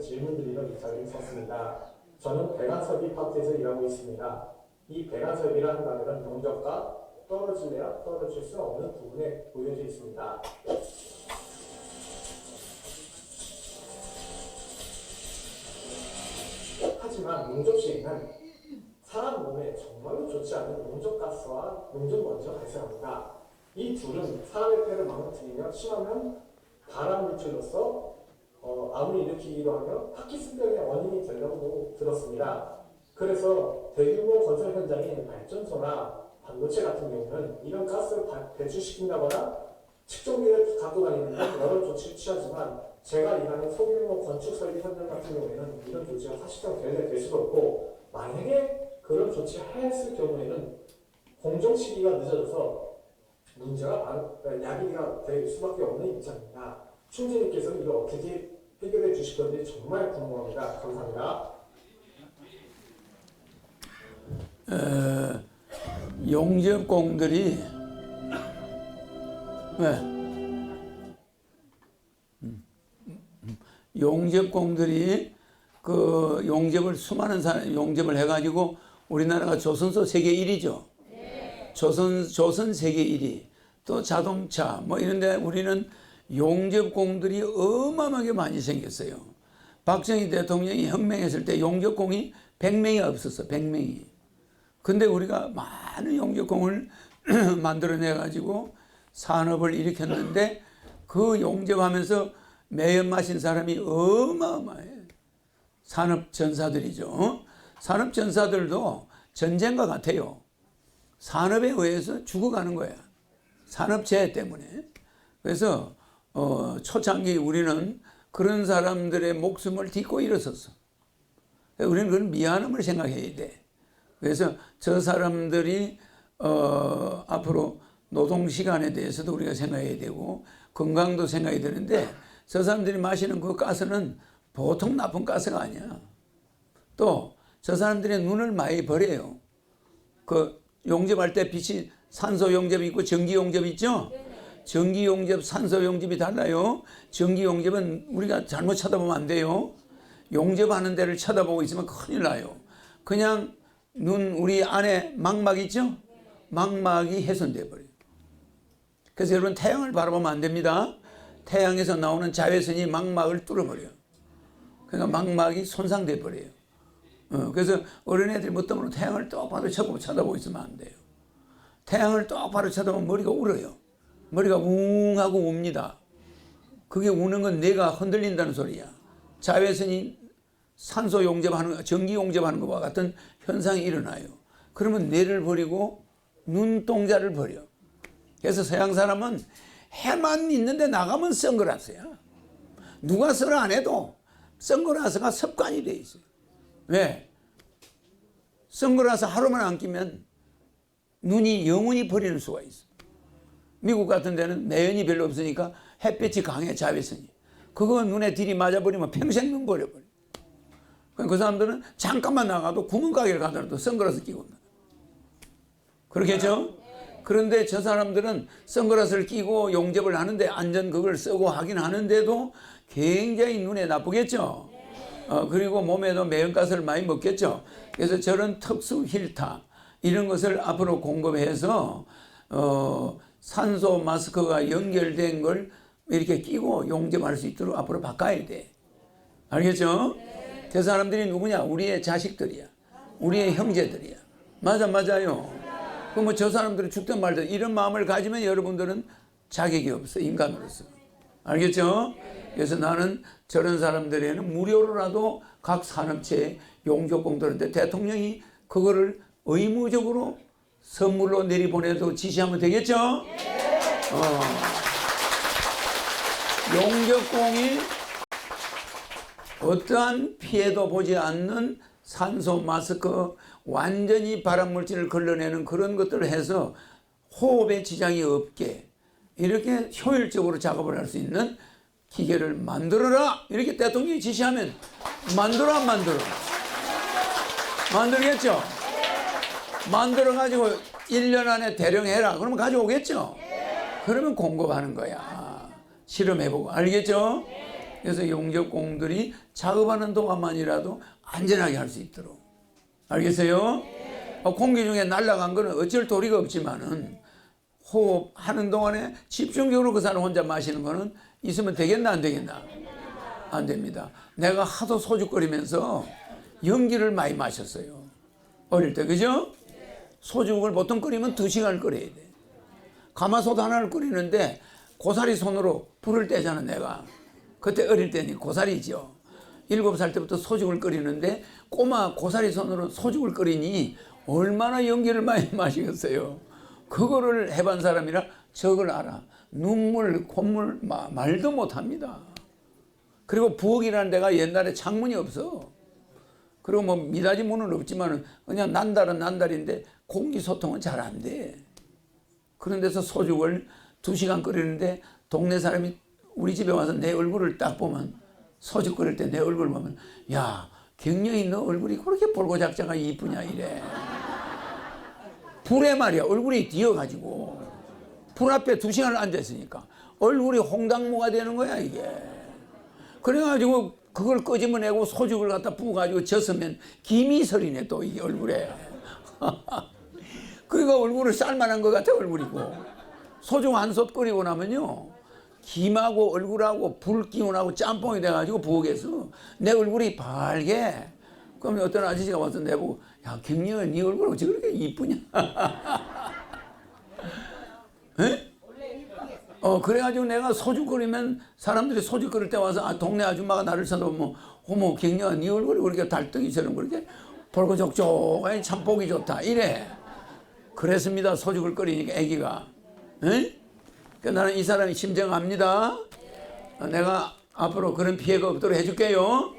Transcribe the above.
질문드리러 이 자리에 섰습니다. 저는 배관설비 파트에서 일하고 있습니다. 이 배관설비를 한다면 용적과 떨어질래야 떨어질 수 없는 부분에 보여져 있습니다. 하지만 용접 시에는 사람 몸에 정말로 좋지 않은 용접가스와 용접먼지가 발생합니다. 이 둘은 사람의 폐를 망가뜨리며 심하면 발암 물질로서 어, 암을 일으키기도 하며 파키슨병의 원인이 되려고 들었습니다. 그래서 대규모 건설 현장인 발전소나 반도체 같은 경우는 이런 가스를 바- 배출시킨다거나 측정기를 갖고 다니는 등 여러 조치를 취하지만 제가 일하는 소규모 건축 설비 현장 같은 경우에는 이런 조치가 사실상 대대 될 수도 없고 만약에 그런 조치를 했을 경우에는 공정 시기가 늦어져서 문제가 발- 야기가 될 수밖에 없는 입장입니다. 총재님께서 이걸 어떻게 해결해 주실 건지 정말 궁금합니다. 감사합니다. 어, 용접공들이 음, 용접공들이 그 용접을 수많은 사람 용접을 해가지고 우리나라가 조선소 세계 1위죠. 조선 조선 세계 1위. 또 자동차 뭐 이런데 우리는 용접공들이 어마어마하게 많이 생겼어요. 박정희 대통령이 혁명했을 때 용접공이 100명이 없었어. 100명이. 근데 우리가 많은 용접공을 만들어내 가지고 산업을 일으켰는데 그 용접하면서 매연 마신 사람이 어마어마해. 산업 전사들이죠. 산업 전사들도 전쟁과 같아요. 산업에 의해서 죽어가는 거야. 산업재해 때문에. 그래서 어, 초창기 우리는 그런 사람들의 목숨을 딛고 일어섰어. 우리는 그런 미안함을 생각해야 돼. 그래서 저 사람들이 어, 앞으로 노동 시간에 대해서도 우리가 생각해야 되고 건강도 생각해야 되는데 저 사람들이 마시는 그 가스는 보통 나쁜 가스가 아니야. 또 저 사람들의 눈을 많이 버려요. 그 용접할 때 빛이 산소 용접 있고 전기 용접 있죠? 전기 용접, 산소 용접이 달라요. 전기 용접은 우리가 잘못 쳐다보면 안 돼요. 용접하는 데를 쳐다보고 있으면 큰일 나요. 그냥 눈 우리 안에 망막 있죠? 망막이 훼손돼 버려요. 그래서 여러분 태양을 바라보면 안 됩니다. 태양에서 나오는 자외선이 망막을 뚫어버려요. 그러니까 망막이 손상돼 버려요. 어, 그래서 어린 애들이 뭐 때문에 태양을 똑바로 쳐다보고 있으면 안 돼요. 태양을 똑바로 쳐다보면 머리가 울어요. 머리가 웅 하고 웁니다. 그게 우는 건 뇌가 흔들린다는 소리야. 자외선이 산소 용접하는 거, 전기 용접하는 것과 같은 현상이 일어나요. 그러면 뇌를 버리고 눈동자를 버려. 그래서 서양 사람은 해만 있는데 나가면 선글라스야. 누가 썰안 해도 선글라스가 습관이 돼 있어요. 왜? 선글라스 하루만 안 끼면 눈이 영원히 버리는 수가 있어. 미국 같은 데는 매연이 별로 없으니까 햇빛이 강해 자외선이. 그거 눈에 들이 맞아 버리면 평생 눈 버려버려. 그 사람들은 잠깐만 나가도 구멍가게를 가더라도 선글라스 끼고 온다. 그렇겠죠? 그런데 저 사람들은 선글라스를 끼고 용접을 하는데 안전 그걸 쓰고 하긴 하는데도 굉장히 눈에 나쁘겠죠? 어, 그리고 몸에도 매연가스를 많이 먹겠죠? 그래서 저런 특수 힐타, 이런 것을 앞으로 공급해서, 어, 산소 마스크가 연결된 걸 이렇게 끼고 용접할 수 있도록 앞으로 바꿔야 돼. 알겠죠? 저 사람들이 누구냐? 우리의 자식들이야. 우리의 형제들이야. 맞아, 맞아요. 그럼 뭐 저 사람들이 죽든 말든 이런 마음을 가지면 여러분들은 자격이 없어, 인간으로서. 알겠죠? 그래서 나는 저런 사람들에는 무료로라도 각 산업체에 용접공들한테 대통령이 그거를 의무적으로 선물로 내리보내도 지시하면 되겠죠? 어. 용접공이 어떠한 피해도 보지 않는 산소 마스크 완전히 발암 물질을 걸러내는 그런 것들을 해서 호흡에 지장이 없게 이렇게 효율적으로 작업을 할 수 있는 기계를 만들어라 이렇게 대통령이 지시하면 만들어 안 만들어 만들겠죠 만들어 가지고 1년 안에 대령 해라 그러면 가져오겠죠 그러면 공급하는 거야 실험해보고 알겠죠 그래서 용접공들이 작업하는 동안만이라도 안전하게 할 수 있도록. 알겠어요? 어, 공기 중에 날아간 거는 어쩔 도리가 없지만은 호흡하는 동안에 집중적으로 그 사람 혼자 마시는 거는 있으면 되겠나 안 되겠나? 안 됩니다. 내가 하도 소주거리면서 연기를 많이 마셨어요. 어릴 때 그죠? 소주를 보통 끓이면 두 시간을 끓여야 돼. 가마솥 하나를 끓이는데 고사리 손으로 불을 떼잖아 내가. 그때 어릴 때니 고사리죠. 일곱 살 때부터 소죽을 끓이는데 꼬마 고사리 손으로 소죽을 끓이니 얼마나 연기를 많이 마시겠어요. 그거를 해본 사람이라 저걸 알아. 눈물, 콧물 마- 말도 못합니다. 그리고 부엌이라는 데가 옛날에 창문이 없어. 그리고 뭐 미닫이 문은 없지만 그냥 난달은 난달인데 공기 소통은 잘 안 돼. 그런 데서 소죽을 두 시간 끓이는데 동네 사람이 우리 집에 와서 내 얼굴을 딱 보면 소죽 끓일 때 내 얼굴 보면 야 경영이 너 얼굴이 그렇게 볼고작자가 이쁘냐 이래. 불에 말이야 얼굴이 뒤어가지고 불 앞에 두 시간을 앉아있으니까 얼굴이 홍당무가 되는 거야 이게. 그래가지고 그걸 끄집어내고 소죽을 갖다 부어가지고 젖으면 김이 서리네 또 이게 얼굴에. 그러니까 얼굴을 쌀만한 것 같아 얼굴이고. 소중 한 솥 끓이고 나면요 김하고 얼굴하고 불 기운하고 짬뽕이 돼가지고 부엌에서 내 얼굴이 발게 그러면 어떤 아저씨가 와서 내보고 야 경영아 네 얼굴 어찌 그렇게 이쁘냐? 에? 어 그래가지고 내가 소주 끓이면 사람들이 소주 끓일 때 와서 아 동네 아줌마가 나를 쳐다보면 어머 경영아 네 얼굴이 그렇게 달덩이처럼 그렇게 볼고족족하니 참 보기 좋다. 이래 그랬습니다. 소죽을 끓이니까 아기가. 에? 그 나는 이 사람이 심정합니다. 어, 내가 앞으로 그런 피해가 없도록 해줄게요. 어.